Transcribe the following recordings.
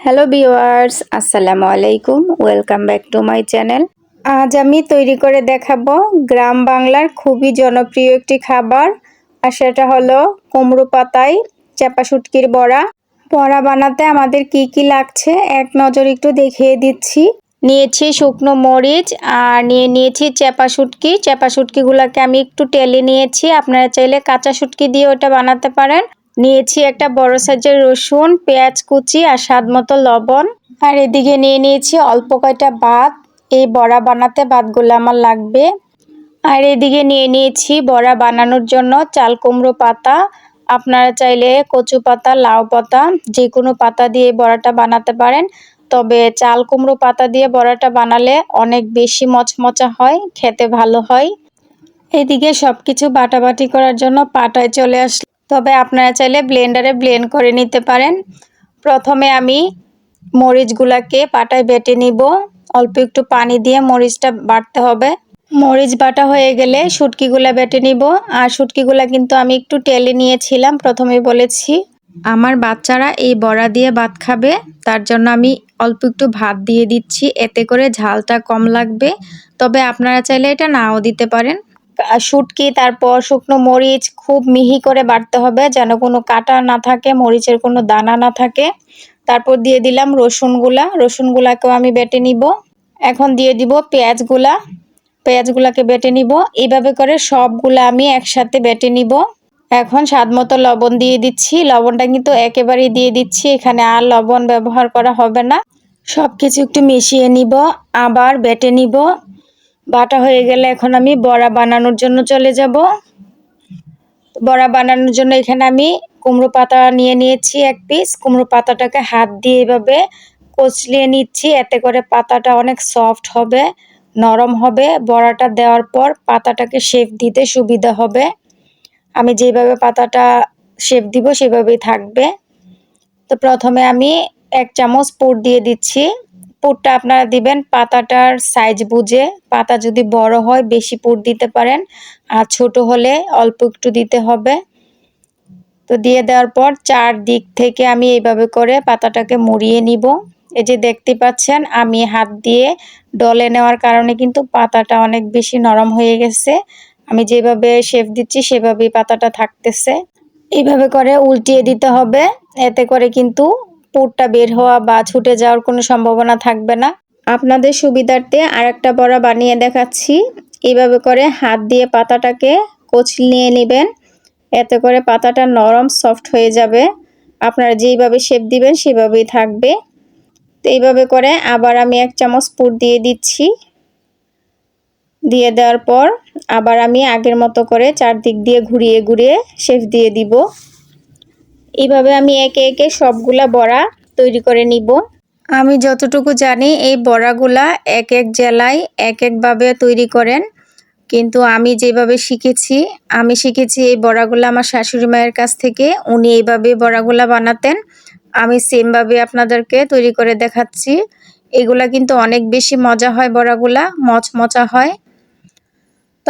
Hello viewers আসসালামু আলাইকুম welcome back to my channel আজ আমি তৈরি করে দেখাবো গ্রাম বাংলার খুবই জনপ্রিয় একটি খাবার, আর সেটা হলো কুমড়ো পাতায় চাপা শুটকির বড়া। বড়া বানাতে আমাদের কি কি লাগছে এক নজর একটু দেখিয়ে দিচ্ছি। নিয়েছি শুকনো মরিচ, আর নিয়ে নিয়েছি চেপা শুটকি। চেপা শুটকিগুলোকে আমি একটু টেলে নিয়েছি। আপনারা চাইলে কাঁচা শুটকি দিয়ে ওটা বানাতে পারেন। নিয়েছি একটা বড় সাইজের রসুন, পেঁয়াজ কুচি আর স্বাদ মতো লবণ। আর এদিকে নিয়ে নিয়েছি অল্প কয়টা ভাত। এই বড়া বানাতে ভাতগুলো আমার লাগবে। আর এদিকে নিয়ে নিয়েছি বড়া বানানোর জন্য চাল কুমড়ো পাতা। আপনারা চাইলে কচু পাতা, লাউ পাতা, যে কোনো পাতা দিয়ে বড়াটা বানাতে পারেন। তবে চাল কুমড়ো পাতা দিয়ে বড়াটা বানালে অনেক বেশি মচমচা হয়, খেতে ভালো হয়। এদিকে সব কিছু বাটাবাটি করার জন্য পাটায় চলে আসলে তবে আপনারা চাইলে ব্লেন্ডারে ব্লেন্ড করে নিতে পারেন। প্রথমে আমি মরিচগুলাকে পাটায় বেটে নিব। অল্প একটু পানি দিয়ে মরিচটা বাটতে হবে। মরিচ বাটা হয়ে গেলে শুটকিগুলা বেটে নিব। আর শুটকিগুলা কিন্তু আমি একটু টেলে নিয়েছিলাম, প্রথমে বলেছি। আমার বাচ্চারা এই বড়া দিয়ে ভাত খাবে, তার জন্য আমি অল্প একটু ভাত দিয়ে দিচ্ছি। এতে করে ঝালটা কম লাগবে। তবে আপনারা চাইলে এটা নাও দিতে পারেন। শুটকি, তারপর শুকনো মরিচ খুব মিহি করে বাটতে হবে যেন কোনো কাটা না থাকে, মরিচের কোনো দানা না থাকে। তারপর দিয়ে দিলাম রসুনগুলা রসুনগুলাকেও আমি বেটে নিব। এখন দিয়ে দিব পেঁয়াজগুলা পেঁয়াজগুলাকে বেটে নিব। এইভাবে করে সবগুলা আমি একসাথে বেটে নিব। এখন স্বাদ মতো লবণ দিয়ে দিচ্ছি। লবণটা কিন্তু একেবারেই দিয়ে দিচ্ছি। এখানে আর লবণ ব্যবহার করা হবে না। সব কিছু একটু মিশিয়ে নিব। আবার বেটে নিব। বাটা হয়ে গেলে এখন আমি বড়া বানানোর জন্য চলে যাব। বড়া বানানোর জন্য এখানে আমি কুমড়ো পাতা নিয়ে নিয়েছি এক পিস কুমড়ো পাতাটাকে হাত দিয়ে এভাবে কচলিয়ে নিচ্ছি, এতে করে পাতাটা অনেক সফট হবে, নরম হবে। বড়াটা দেওয়ার পর পাতাটাকে শেপ দিতে সুবিধা হবে। আমি যেভাবে পাতাটা শেপ দিব সেভাবেই থাকবে। তো প্রথমে আমি এক চামচ পুর দিয়ে দিচ্ছি। পুরটা আপনারা দিবেন, পাতাটার সাইজ বুঝে। পাতা যদি বড় হয়, বেশি পুর দিতে পারেন। আর ছোট হলে অল্প একটু দিতে হবে। তো দিয়ে দেওয়ার পর চার দিক থেকে আমি এইভাবে করে পাতাটাকে মুড়িয়ে নিব। এই যে দেখতে পাচ্ছেন, আমি হাত দিয়ে ডলে নেওয়ার কারণে কিন্তু পাতাটা অনেক বেশি নরম হয়ে গেছে। আমি যেভাবে শেফ দিচ্ছি, সেভাবেই পাতাটা থাকতেছে। এইভাবে করে উল্টিয়ে দিতে হবে। এতে করে কিন্তু পুরটা বের হওয়া বা ছুটে যাওয়ার কোনো সম্ভাবনা থাকবে না। আপনাদের সুবিধার্থে আর একটা বড়া বানিয়ে দেখাচ্ছি। এইভাবে করে হাত দিয়ে পাতাটাকে কচলিয়ে নেবেন। এতে করে পাতাটা নরম, সফট হয়ে যাবে। আপনারা যেইভাবে শেপ দিবেন, সেভাবেই থাকবে। তো এইভাবে করে আবার আমি এক চামচ পুর দিয়ে দিচ্ছি। দিয়ে দেওয়ার পর আবার আমি আগের মতো করে চারদিক দিয়ে ঘুরিয়ে ঘুরিয়ে শেফ দিয়ে দিব। এইভাবে আমি একে একে সবগুলা বড়া তৈরি করে নিব। আমি যতটুকু জানি এই বড়াগুলা এক এক জেলায় এক একভাবে তৈরি করেন। কিন্তু আমি যেভাবে শিখেছি, আমি শিখেছি এই বড়াগুলো আমার শাশুড়ি মায়ের কাছ থেকে, উনি এইভাবে বড়াগুলা বানাতেন। আমি সেমভাবে আপনাদেরকে তৈরি করে দেখাচ্ছি। এগুলা কিন্তু অনেক বেশি মজা হয় বড়াগুলা, মচমচা হয়।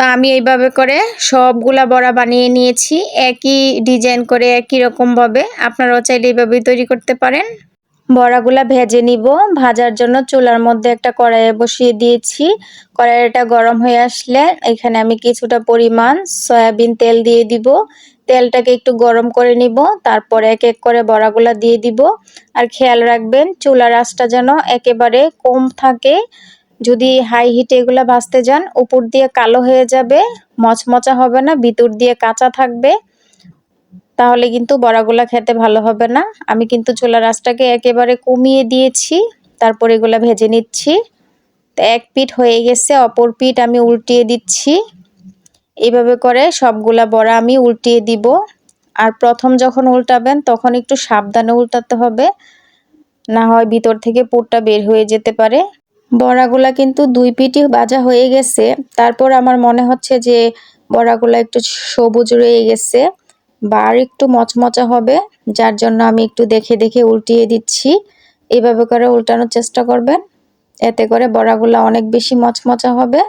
তো আমি এইভাবে করে সবগুলা বড়া বানিয়ে নিয়েছি। একই ডিজাইন করে একই রকমভাবে আপনারাও চাইলে এইভাবেই তৈরি করতে পারেন। বড়াগুলা ভেজে নিব। ভাজার জন্য চুলার মধ্যে একটা কড়াইয়ে বসিয়ে দিয়েছি। কড়াইটা গরম হয়ে আসলে এখানে আমি কিছুটা পরিমাণ সয়াবিন তেল দিয়ে দিব। তেলটাকে একটু গরম করে নিব। তারপরে এক এক করে বড়াগুলা দিয়ে দিব। আর খেয়াল রাখবেন, চুলার আঁচটা যেন একেবারে কম থাকে। যদি হাই হিটে এগুলো ভাজতে যান, উপর দিয়ে কালো হয়ে যাবে, মচমচা হবে না, ভিতর দিয়ে কাঁচা থাকবে, তাহলে কিন্তু বড়াগুলা খেতে ভালো হবে না। আমি কিন্তু চুলার রাসটাকে একেবারে কমিয়ে দিয়েছি, তারপর এগুলো ভেজে নিচ্ছি। তো এক পিঠ হয়ে গেছে, অপর পিঠ আমি উল্টিয়ে দিচ্ছি। এইভাবে করে সবগুলা বড়া আমি উল্টিয়ে দিব। আর প্রথম যখন উল্টাবেন, তখন একটু সাবধানে উল্টাতে হবে। না হয় ভিতর থেকে পুরটা বের হয়ে যেতে পারে। বড়াগুলা কিন্তু দুই পিঠই বাজা হয়ে গেছে। তারপর আমার মনে হচ্ছে যে বড়াগুলা একটু সবুজ রয়ে গেছে, বা আর একটু মচমচা হবে, যার জন্য আমি একটু দেখে দেখে উল্টিয়ে দিচ্ছি। এভাবে করে উল্টানোর চেষ্টা করবেন, এতে করে বড়াগুলা অনেক বেশি মচমচা হবে।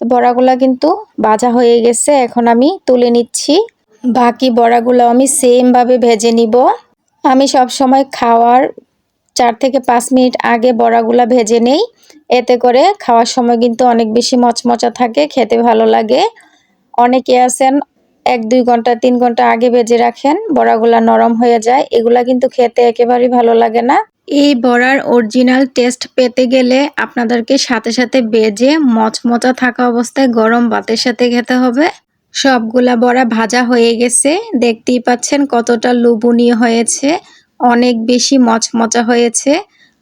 তো বড়াগুলা কিন্তু ভাজা হয়ে গেছে, এখন আমি তুলে নিচ্ছি। বাকি বড়াগুলো আমি সেমভাবে ভেজে নিব। আমি সব সময় খাওয়ার চার থেকে পাঁচ মিনিট আগে বড়াগুলা ভেজে নেই। এতে করে খাওয়ার সময় কিন্তু অনেক বেশি মচমচা থাকে, খেতে ভালো লাগে। অনেকে আছেন এক, দুই ঘণ্টা, তিন ঘণ্টা আগে ভেজে রাখেন, বড়াগুলা নরম হয়ে যায়। এগুলা কিন্তু খেতে একেবারেই ভালো লাগে না। এই বড়ার অরিজিনাল টেস্ট পেতে গেলে আপনাদেরকে সাথে সাথে বেজে মচমচা থাকা অবস্থায় গরম ভাতের সাথে খেতে হবে। সবগুলা বড়া ভাজা হয়ে গেছে। দেখতেই পাচ্ছেন কতটা লোভনীয় হয়েছে। অনেক বেশি মচমচা হয়েছে।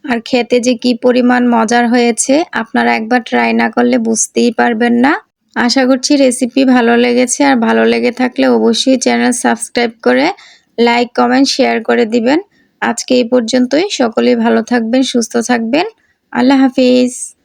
আর খেতে যে কি পরিমাণ মজার হয়েছে, আপনারা একবার ট্রাই না করলে বুঝতেই পারবেন না। আশা করছি রেসিপি ভালো লেগেছে। আর ভালো লেগে থাকলে অবশ্যই চ্যানেল সাবস্ক্রাইব করে লাইক কমেন্ট শেয়ার করে দিবেন। আজকে এই পর্যন্তই। সকলেই ভালো থাকবেন, সুস্থ থাকবেন। আল্লাহ হাফিজ।